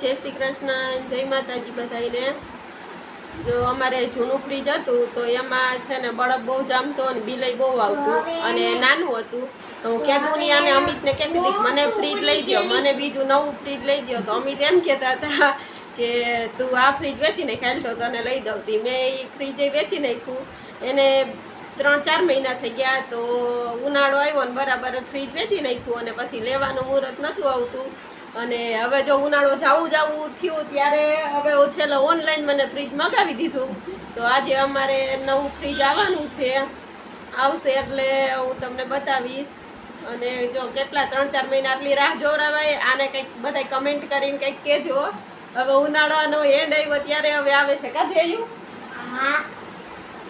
જય શ્રી કૃષ્ણ, જય માતાજી બધાને જો અમારે જૂનું ફ્રીજ હતું, તો એમાં છે ને બળફ બહુ જામતો અને બિલય બહુ આવતું અને નાનું હતું. તો હું કહેતું નહીં અને અમિતને કહેતી હતી મને ફ્રીજ લઈ દો મને બીજું નવું ફ્રીજ લઈ દો તો અમિત એમ કહેતા હતા કે તું આ ફ્રીજ વેચી નાખ તો તને લઈ દઉં. હતી મેં એ ફ્રીજ વેચી નાખ્યું. એને ત્રણ ચાર મહિના થઈ ગયા, તો ઉનાળો આવ્યો ને બરાબર ફ્રીજ વેચી નાખ્યું અને પછી લેવાનું મુહૂર્ત નહોતું આવતું. અને હવે જો ઉનાળો જાવું જાવું થયું ત્યારે હવે હું છેલ્લે ઓનલાઈન મને ફ્રીજ મગાવી દીધું. તો આજે અમારે નવું ફ્રીજ આવવાનું છે. આવશે એટલે હું તમને બતાવીશ. અને જો કેટલા ત્રણ ચાર મહિના આટલી રાહ જોવરાવાય આને કંઈક બધા કમેન્ટ કરીને કંઈક કહેજો. હવે ઉનાળાનો એન્ડ આવ્યો ત્યારે હવે આવે છે કા આવ્યું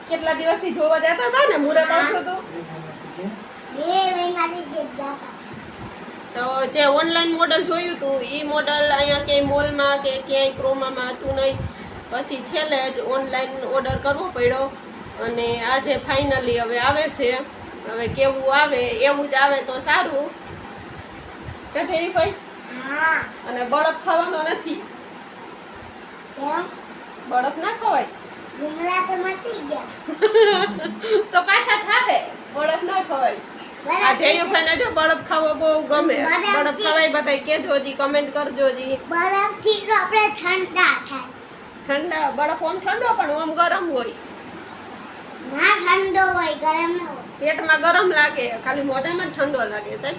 કેટલા દિવસથી જોવા જતા હતા ને? મુરત આવતું હતું? બે મહિનાથી જે જાતા તો જે ઓનલાઈન મોડલ જોયું હતું એ મોડલ અહીંયા ક્યાંય મોલમાં કે ક્યાંય ક્રોમામાં હતું નહીં. પછી છેલ્લે જ ઓનલાઈન ઓર્ડર કરવો પડ્યો અને આજે ફાઇનલી હવે આવે છે. હવે કેવું આવે એવું જ આવે તો સારું. એ ભાઈ? અને બળફ ખાવાનો નથી. બરફ ના ખવાય. તો ગયા. તો પાછા થાવે બળફ ના ખવાય. આ ધેયુભાઈને જો બરફ ખાવો બહુ ગમે. બરફ ખવાય બધા કેજો જી કમેન્ટ કરજો જી. બરફથી તો આપણે ઠંડા થાય. ઠંડા બરફ ઓમ ઠંડો પણ ઓમ ગરમ હોય. ના ઠંડો હોય ગરમ ન હોય. પેટમાં ગરમ લાગે ખાલી મોઢામાં ઠંડો લાગે સાહેબ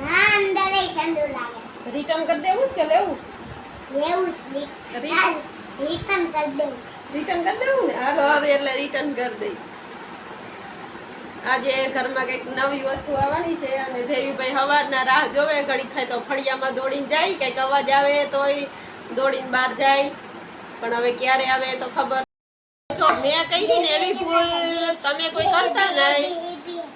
ના અંદર ઠંડો લાગે. રિટર્ન કરી દેવું કે લેવું? લેવું. રિટર્ન કરી દેવું રિટર્ન કરી દેવું ને? હાલો હવે એટલે રિટર્ન કરી દઈ. આજે ઘરમાં કંઈક નવી વસ્તુ આવવાની છે અને દેવીભાઈ સવારના રાહ જોવે, ઘડીક થાય તો ફળિયામાં દોડીને જાય, કંઈક અવાજ આવે તોય દોડીને બહાર જાય. પણ હવે ક્યારે આવે તો ખબર મેં કહી ને એવી ભૂલ તમે કોઈ કરતા નહીં.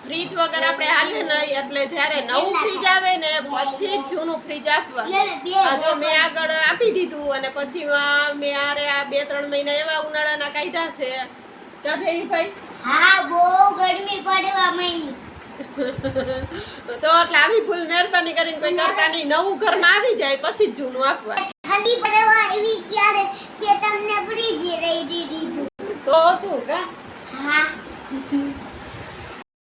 ફ્રીજ વગર આપણે હાલે નહીં, એટલે જ્યારે નવું ફ્રીજ આવે ને પછી જ જૂનું ફ્રીજ આપવા જો મેં આગળ આપી દીધું અને પછી મેં આરે આ બે ત્રણ મહિના એવા ઉનાળાના કાઢ્યા છે. કાઢે ઈ ભાઈ? હા બહુ ગરમી પડવા માંડી. તો એટલે આવી ભૂલ મહેરબાની કરીને કોઈ કરતા નહીં. નવું ઘરમાં આવી જાય પછી જૂનું આપવા. ઠંડી પડવા આવી ક્યારે છે તમને ફ્રીજ રહી દીધી. તો શું કા? હા.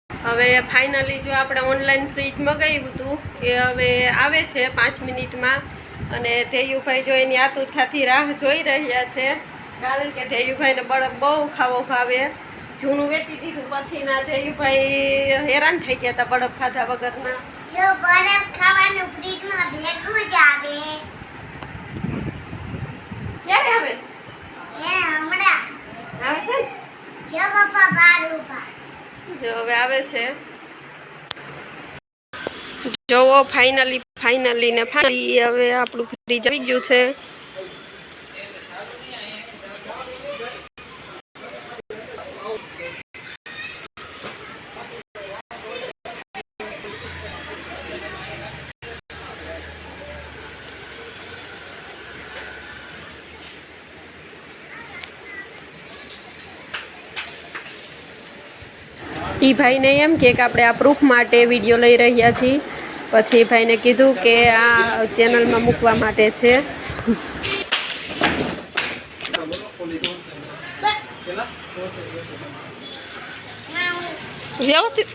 હવે ફાઇનલી જો આપણે ઓનલાઈન ફ્રીજ મગાવ્યું હતું એ હવે આવે છે પાંચ મિનિટમાં. અને ધેયુભાઈ જો એની આતુરતાથી રાહ જોઈ રહ્યા છે. કારણ કે ધૈયુભાઈને બહુ ખાવો ભાવે. જૂનું વેચી દીધું પછી ના ધૈયુભાઈ હેરાન થઈ ગયા હતા બળફ ખાધા વગરના. જો બરફ ખાવાનું ફ્રીજમાં ભેગું જ આવે. ક્યારે આવે છે? હમણાં. આવે છે જો પપ્પા બહાર ઊભા. જો હવે આવે છે. જોવો ફાઇનલી ફાઇનલી ને ફાઇનલી હવે આપણું ફ્રીજ આવી ગયું છે. એ ભાઈને એમ કે આપણે આ પ્રૂફ માટે વીડિયો લઈ રહ્યા છીએ. પછી એ ભાઈને કીધું કે આ ચેનલમાં મૂકવા માટે છે. વ્યવસ્થિત.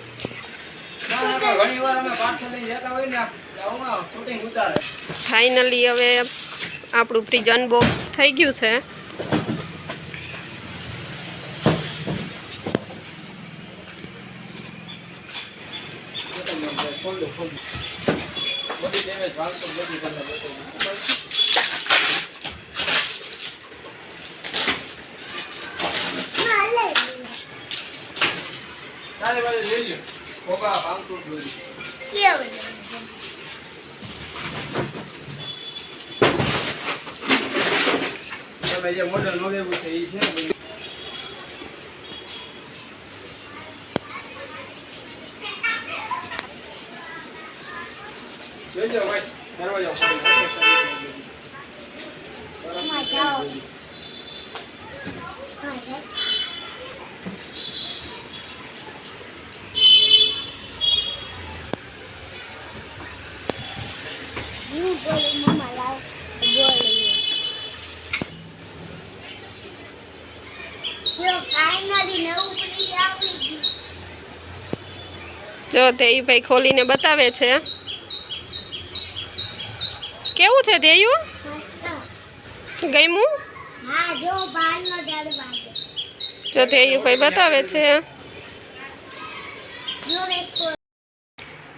ફાઇનલી હવે આપણું ફ્રીજ અનબોક્સ થઈ ગયું છે. ખોલજો ખોલજો બધી ડેમેજ ભાગતો બધી તમને બતાવી ના લે ચારે બાજુ લઈ લ્યો. ખોબા ભાગતું જ બધું કેવું તમે જે મોડલ મગાવ્યું છે એ છે જો તે ભાઈ ખોલીને બતાવે છે. કેવું છે દેયું? ગમ્યું? જો દેયું ભાઈ બતાવે છે.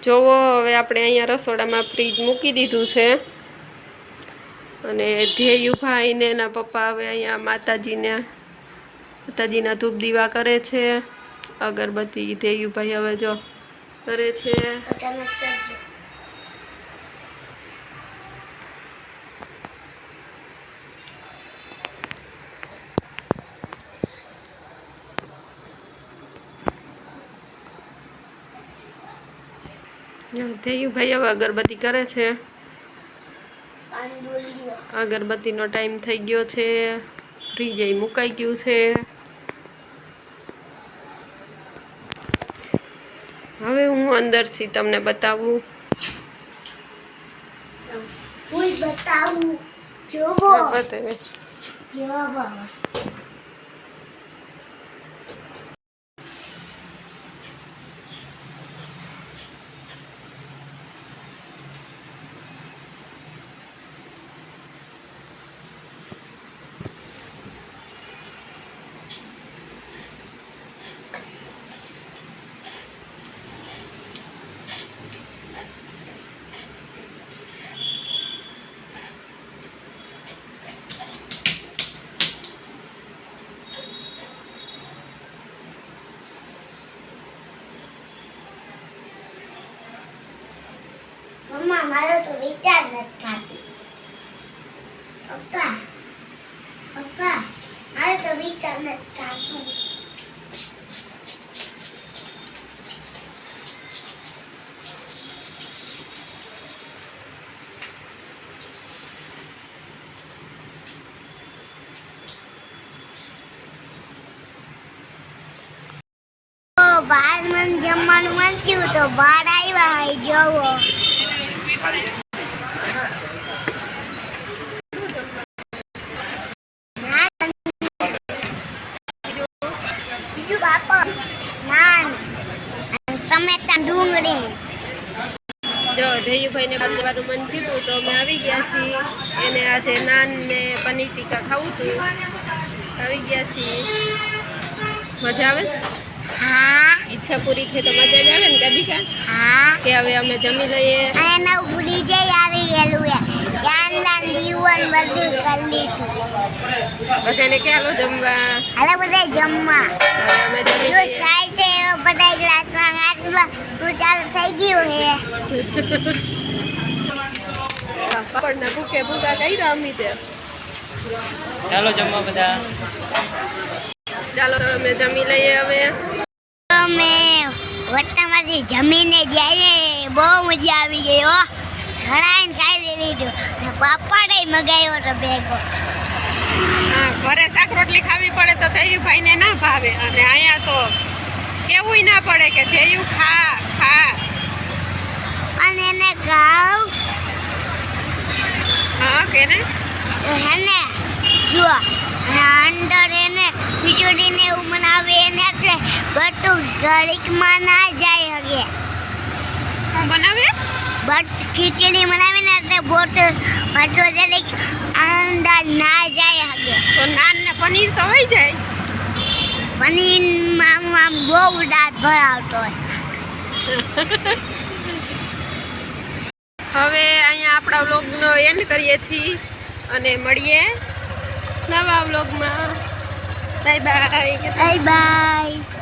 જોવો હવે આપણે અહીંયા રસોડામાં ફ્રીજ મૂકી દીધું છે. અને ધ્યેયુભાઈ ને એના પપ્પા હવે અહીંયા માતાજીને માતાજીના ધૂપ દીવા કરે છે. અગરબત્તી ધ્યેયુભાઈ હવે જો કરે છે. ધ્યેયુભાઈ હવે અગરબત્તી કરે છે. અગરબત્તીનો ટાઈમ થઈ ગયો છે. ફ્રીજ અહીં મુકાઈ ગયું છે. હવે હું અંદરથી તમને બતાવું. બતાવું. જોવો. બતાવે. જોવો મમ્મા મારો વિચાર નથી પપ્પા પપ્પા મારો તો વિચાર નથી બાર મન જમવાનું મળ્યું તો બાર આવ્યા જોવો પાપડ નાન અને ટમેટા ડુંગળી જો ધૈયુભાઈને જવાનું મન થયું તો અમે આવી ગયા છીએ. એને આજે નાન ને પનીર ટીકા ખાવું હતું. આવી ગયા છીએ. મજા આવે? હા ઈચ્છા પૂરી થઈ તો મજા જ આવે ને કદી હા. કે હવે અમે જમી લઈએ? જઈ આવી ગયેલું ચાંદલા દીવન બધું કરી લીધું. બધાને કે હાલો જમવા? હાલે બધા જમવા. અમે જમી જો સાય છે એવો બધા ગ્લાસમાં નાખવા તું ચાલુ થઈ ગયું હે પાપડના ભૂકે ભૂકા કર્યા અમિતે ચાલો જમવા બધા. ચાલો અમે જમી લઈએ હવે. અમે વટ્ટામાંથી જમીને જઈએ બહુ મજા આવી ગઈ હો. ઘણા ખાઈ લીધું. ને પાપડ મગાવ્યો તો ભેગો હા ઘરે શાક રોટલી ખાવી પડે તો ધૈયુભાઈને ના ભાવે. અને અહીંયા તો કેવું ના પડે કે ધૈયુ ખા ખા. અને એને ગાવ હા કે ને જો અંદર એને ખીચડીને એવું બનાવે એને એટલે બધું ઘડીકમાં ના જાય હગે. હું બનાવે? બટ ખીચડી બનાવીને એટલે બોટ મટો જરીક અંદર ના જાય હગે. તો નાન ને પનીર તો હોય જાય. પનીરમાં આમ આમ બહુ દાંત ભરાવતો હોય. હવે અહીંયા આપણા વ્લોગનો એન્ડ કરીએ છીએ અને મળીએ નવા વ્લોગમાં. Bye bye bye bye